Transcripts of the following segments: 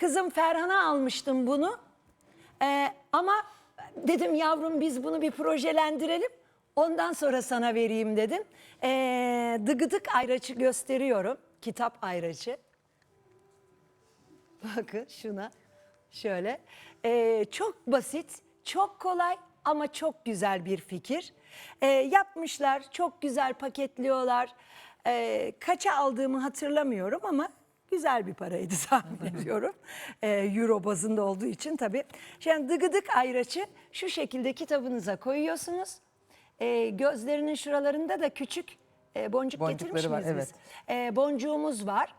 Kızım Ferhan'a almıştım bunu. Ee, ama dedim yavrum biz bunu bir projelendirelim. Ondan sonra sana vereyim dedim. Ee, dıgıdık ayraçı gösteriyorum. Kitap ayraçı. Bakın şuna şöyle. Ee, çok basit, çok kolay ama çok güzel bir fikir. Ee, yapmışlar, çok güzel paketliyorlar. Ee, kaça aldığımı hatırlamıyorum ama güzel bir paraydı tahmin ediyorum. Ee, Euro bazında olduğu için tabii. Şimdi dıgıdık ayraçı şu şekilde kitabınıza koyuyorsunuz. Ee, gözlerinin şuralarında da küçük e, boncuk Boncukları getirmiş var, miyiz biz? evet. E, boncuğumuz var.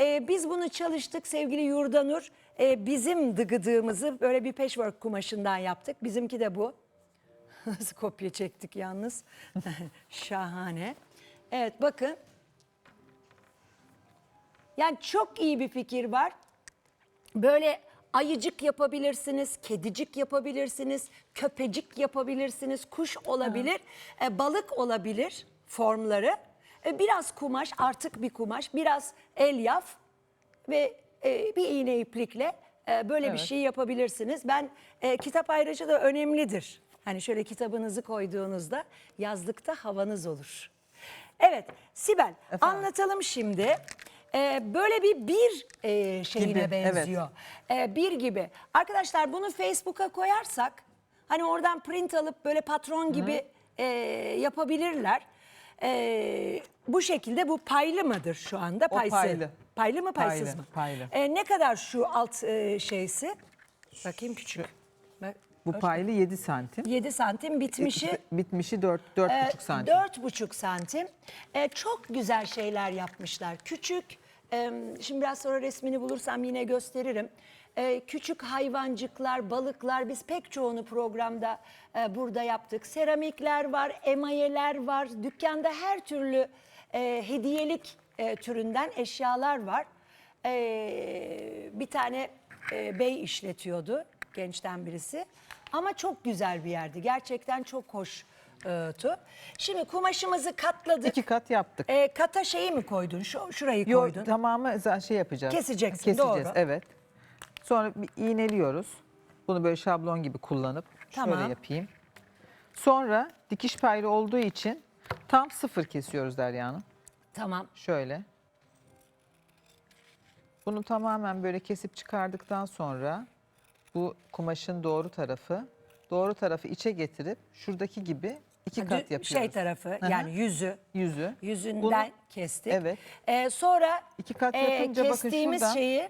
E, biz bunu çalıştık sevgili Yurdanur. E, bizim dıgıdığımızı böyle bir patchwork kumaşından yaptık. Bizimki de bu. Nasıl kopya çektik yalnız. Şahane. Evet bakın. Yani çok iyi bir fikir var. Böyle ayıcık yapabilirsiniz, kedicik yapabilirsiniz, köpecik yapabilirsiniz, kuş olabilir, e, balık olabilir formları. E, biraz kumaş, artık bir kumaş, biraz elyaf ve e, bir iğne iplikle e, böyle bir Evet. şey yapabilirsiniz. Ben e, kitap ayrıca da önemlidir. Hani şöyle kitabınızı koyduğunuzda yazlıkta havanız olur. Evet Sibel anlatalım şimdi. E, böyle bir bir e, şeyine Gibi, evet. benziyor. E, bir gibi. Arkadaşlar bunu Facebook'a koyarsak hani oradan print alıp böyle patron gibi e, yapabilirler. E, bu şekilde bu paylı mıdır şu anda? Paysı. paylı. Paylı mı paysız Paylı, mı? paylı. E, ne kadar şu alt e, şeysi? Bakayım küçük. Bak, Bu paylı 7 santim. 7 santim bitmişi. Bitmişi 4 4,5 santim. Dört buçuk santim. Ee, çok güzel şeyler yapmışlar. Küçük, e, şimdi biraz sonra resmini bulursam yine gösteririm. Ee, küçük hayvancıklar, balıklar biz pek çoğunu programda e, burada yaptık. Seramikler var, emayeler var. Dükkanda her türlü e, hediyelik e, türünden eşyalar var. Ee, bir tane e, bey işletiyordu gençten birisi. Ama çok güzel bir yerdi. Gerçekten çok hoş e, tu. Şimdi kumaşımızı katladık. İki kat yaptık. E, kata şeyi mi koydun? Şu, şurayı Yok koydun. tamamı za- şey yapacağız. Keseceksin, Keseceğiz doğru. evet. Sonra bir iğneliyoruz. Bunu böyle şablon gibi kullanıp Tamam. şöyle yapayım. Sonra dikiş paylı olduğu için tam sıfır kesiyoruz Derya Hanım. Tamam. Şöyle. Bunu tamamen böyle kesip çıkardıktan sonra bu kumaşın doğru tarafı, doğru tarafı içe getirip şuradaki gibi iki kat yapıyoruz. Şey tarafı hı. yani yüzü. Yüzü. Yüzünden Bunu kestik. Evet. E, sonra İki kat e, yapınca bakın kestiğimiz şuradan- şeyi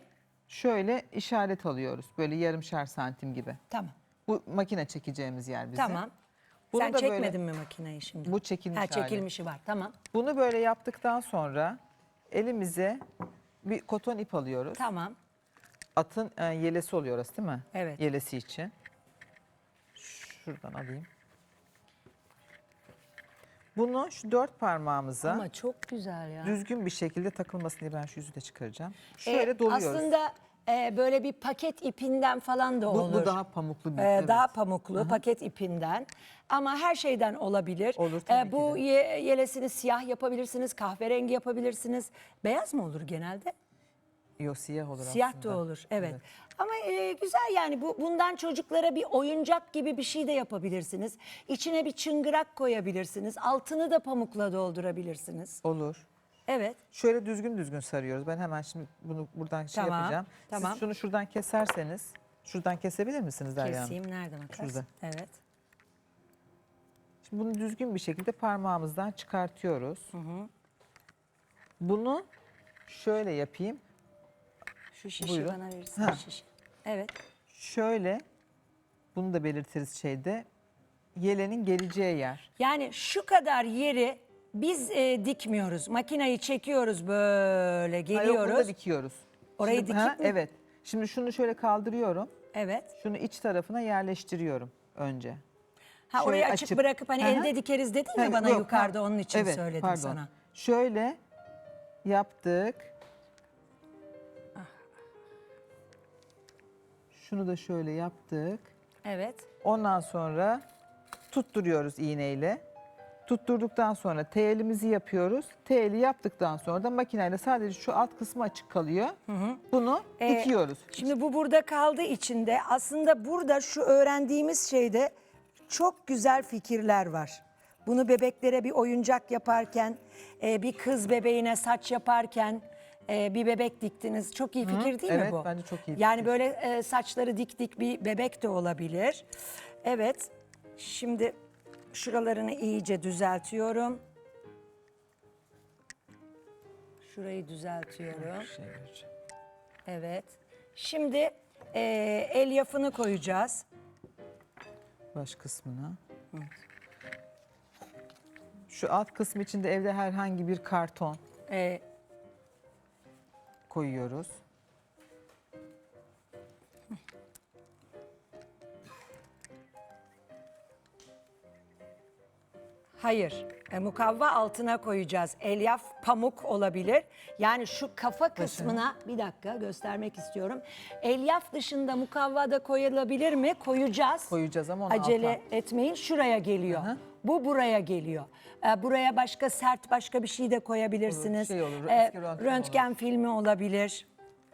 şöyle işaret alıyoruz. Böyle yarımşar santim gibi. tamam. Bu makine çekeceğimiz yer bizim. Tamam. Bunu Sen da böyle- çekmedin mi makineyi şimdi? Bu çekilmiş Ha, hali. çekilmişi var. Tamam. Bunu böyle yaptıktan sonra elimize bir koton ip alıyoruz. Tamam. Atın e, yelesi oluyor orası değil mi? Evet. Yelesi için. Şuradan alayım. Bunu şu dört parmağımıza Ama çok güzel ya. düzgün bir şekilde takılmasın diye ben şu yüzü de çıkaracağım. E, Şöyle doluyoruz. Aslında e, böyle bir paket ipinden falan da bu, olur. bu daha pamuklu bir Ee, evet. Daha pamuklu paket ipinden ama her şeyden olabilir. Olur tabii Ee, bu ki ye- yelesini siyah yapabilirsiniz, kahverengi yapabilirsiniz. Beyaz mı olur genelde? Yok siyah olur Siyah aslında. da olur. Evet. Ama e, güzel yani bu bundan çocuklara bir oyuncak gibi bir şey de yapabilirsiniz. İçine bir çıngırak koyabilirsiniz. Altını da pamukla doldurabilirsiniz. Olur. Evet. Şöyle düzgün düzgün sarıyoruz. Ben hemen şimdi bunu buradan şey Tamam, yapacağım. tamam. Siz şunu şuradan keserseniz, şuradan kesebilir misiniz Derya Hanım? Keseyim nerede makas? Şurada. Evet. Şimdi bunu düzgün bir şekilde parmağımızdan çıkartıyoruz. Bunu şöyle yapayım. Şu şişi Buyurun. bana verirsin Ha. şişi. Evet. Şöyle bunu da belirtiriz şeyde. Yelenin geleceği yer. Yani şu kadar yeri biz e, dikmiyoruz. Makinayı çekiyoruz böyle Ha, yok, geliyoruz. burada dikiyoruz. Orayı Şimdi- dikip mi? Evet. Şimdi şunu şöyle kaldırıyorum. Evet. Şunu iç tarafına yerleştiriyorum önce. Ha Şöyle orayı açık açıp- bırakıp hani hı. elde dikeriz dedin ya Ha, bana yok, yukarıda onun için evet, söyledim pardon. sana. Şöyle yaptık. Şunu da şöyle yaptık. Evet. Ondan sonra tutturuyoruz iğneyle. Tutturduktan sonra telimizi yapıyoruz. Teli yaptıktan sonra da makineyle sadece şu alt kısmı açık kalıyor. Bunu Ee, dikiyoruz. Şimdi bu burada kaldığı için de aslında burada şu öğrendiğimiz şeyde çok güzel fikirler var. Bunu bebeklere bir oyuncak yaparken, e, bir kız bebeğine saç yaparken e, bir bebek diktiniz. Çok iyi fikir değil mi evet, bu? bence çok iyi Yani fikir. böyle e, saçları dik dik bir bebek de olabilir. Evet. Şimdi şuralarını iyice düzeltiyorum. Şurayı düzeltiyorum. Çevireceğim. Evet. Şimdi e, elyafını koyacağız. Baş kısmına. Şu alt kısmı içinde evde herhangi bir karton E, koyuyoruz. Hayır. E, mukavva altına koyacağız. Elyaf pamuk olabilir. Yani şu kafa kısmına bir dakika göstermek istiyorum. Elyaf dışında mukavva da koyulabilir mi? Koyacağız. Koyacağız ama onu Acele alta. etmeyin. Şuraya geliyor. Bu buraya geliyor. E, buraya başka sert başka bir şey de koyabilirsiniz. Olur, şey olur, E, eski röntgen röntgen filmi olabilir.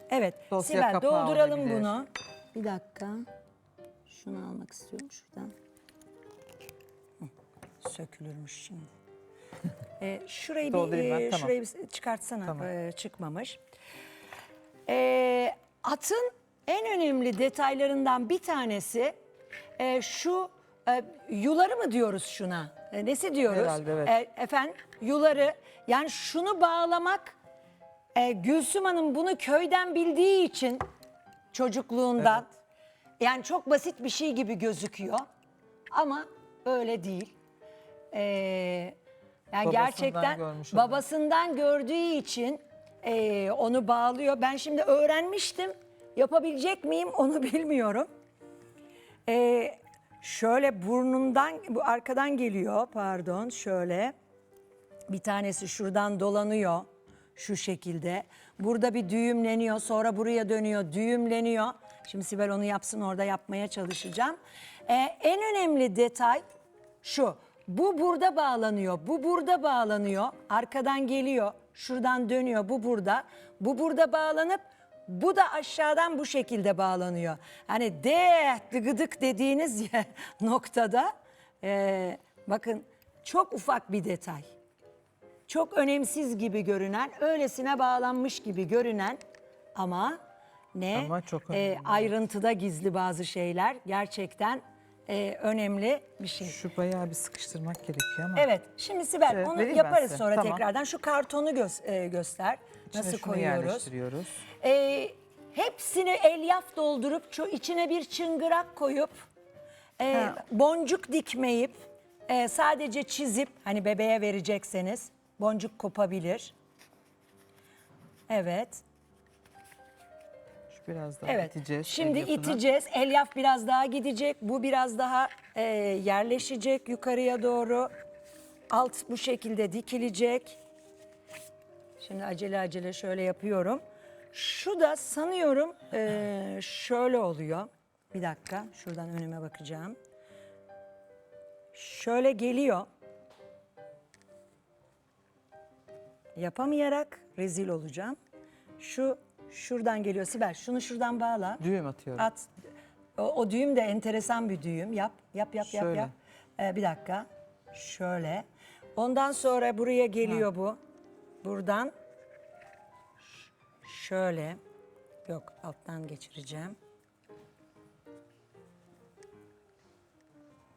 Evet. Dosya Sibel kapağı dolduralım olabilir. bunu. Bir dakika. Şunu almak istiyorum şuradan. Sökülürmüş şimdi. Ee, şurayı bir, Doldurayım ben, e, tamam. şurayı bir çıkartsana. Tamam. Ee, çıkmamış. Ee, atın en önemli detaylarından bir tanesi e, şu e, yuları mı diyoruz şuna? E, nesi diyoruz? Herhalde, evet. E, efendim yuları yani şunu bağlamak e, Gülsüm Hanım bunu köyden bildiği için çocukluğundan yani çok basit bir şey gibi gözüküyor ama öyle değil. Ee, yani Babasından gerçekten görmüş babasından gördüğü için e, onu bağlıyor. Ben şimdi öğrenmiştim. Yapabilecek miyim onu bilmiyorum. Ee, şöyle burnundan bu arkadan geliyor pardon şöyle. Bir tanesi şuradan dolanıyor şu şekilde. Burada bir düğümleniyor sonra buraya dönüyor düğümleniyor. Şimdi Sibel onu yapsın orada yapmaya çalışacağım. Ee, en önemli detay şu. Bu burada bağlanıyor, bu burada bağlanıyor, arkadan geliyor, şuradan dönüyor, bu burada. Bu burada bağlanıp bu da aşağıdan bu şekilde bağlanıyor. Hani de dıgıdık dediğiniz noktada ee, bakın çok ufak bir detay çok önemsiz gibi görünen, öylesine bağlanmış gibi görünen ama ne Ama çok e, ayrıntıda gizli bazı şeyler gerçekten e, önemli bir şey. Şu bayağı bir sıkıştırmak gerekiyor ama. Evet, şimdi Sibel Şöyle onu vereyim ben yaparız size. sonra Tamam. tekrardan. Şu kartonu gö- e, göster. İçine Nasıl şunu koyuyoruz? yerleştiriyoruz. E, hepsini elyaf doldurup içine bir çıngırak koyup e, Ha. boncuk dikmeyip e, sadece çizip hani bebeğe verecekseniz boncuk kopabilir. Evet. Biraz daha Evet. iteceğiz. Şimdi elyafını. iteceğiz. Elyaf biraz daha gidecek. Bu biraz daha e, yerleşecek yukarıya doğru. Alt bu şekilde dikilecek. Şimdi acele acele şöyle yapıyorum. Şu da sanıyorum e, şöyle oluyor. Bir dakika şuradan önüme bakacağım. Şöyle geliyor. Yapamayarak rezil olacağım. Şu şuradan geliyor Sibel. Şunu şuradan bağla. Düğüm atıyorum. At. O, o düğüm de enteresan bir düğüm. Yap, yap, yap, yap, Şöyle. yap. Ee, bir dakika. Şöyle. Ondan sonra buraya geliyor bu. Buradan şöyle. Yok, alttan geçireceğim.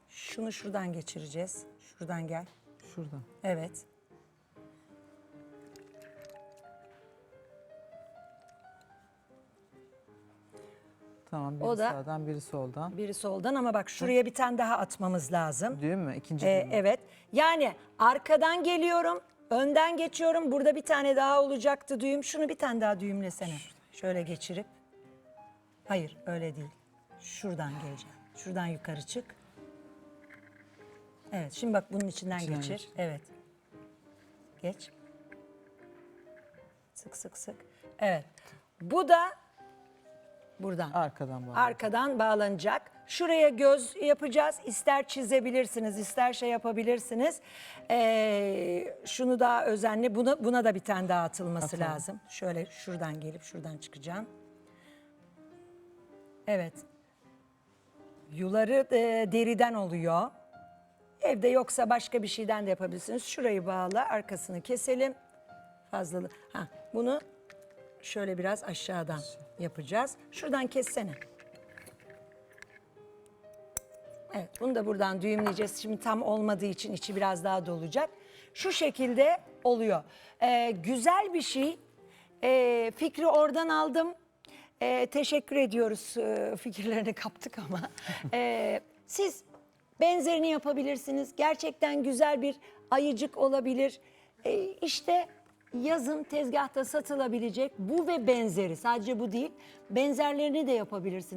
Şunu şuradan geçireceğiz. Şuradan gel. Şuradan. Evet. Tamam biri O da- sağdan biri soldan. Biri soldan ama bak şuraya bir tane daha atmamız lazım. Düğüm mü? İkinci Ee, düğüm. evet. Yani arkadan geliyorum, önden geçiyorum. Burada bir tane daha olacaktı düğüm. Şunu bir tane daha düğümlesene. Şöyle geçirip. Hayır, öyle değil. Şuradan geleceğim. Şuradan yukarı çık. Evet, şimdi bak bunun içinden İçinden geçir. geçir. Evet. Geç. Sık sık sık. Evet. Bu da Arkadan buradan. bağlanacak. Arkadan bağlanacak. Şuraya göz yapacağız. İster çizebilirsiniz, ister şey yapabilirsiniz. Ee, şunu daha özenli, buna, buna da bir tane daha atılması Atalım. lazım. Şöyle şuradan gelip şuradan çıkacağım. Evet. Yuları e, deriden oluyor. Evde yoksa başka bir şeyden de yapabilirsiniz. Şurayı bağla, arkasını keselim. Fazlalığı. Ha, bunu şöyle biraz aşağıdan yapacağız. Şuradan kessene. Evet, bunu da buradan düğümleyeceğiz. Şimdi tam olmadığı için içi biraz daha dolacak. Şu şekilde oluyor. Ee, güzel bir şey. Ee, fikri oradan aldım. Ee, teşekkür ediyoruz. Ee, fikirlerini kaptık ama. Ee, siz benzerini yapabilirsiniz. Gerçekten güzel bir ayıcık olabilir. Ee, işte yazın tezgahta satılabilecek bu ve benzeri sadece bu değil benzerlerini de yapabilirsiniz.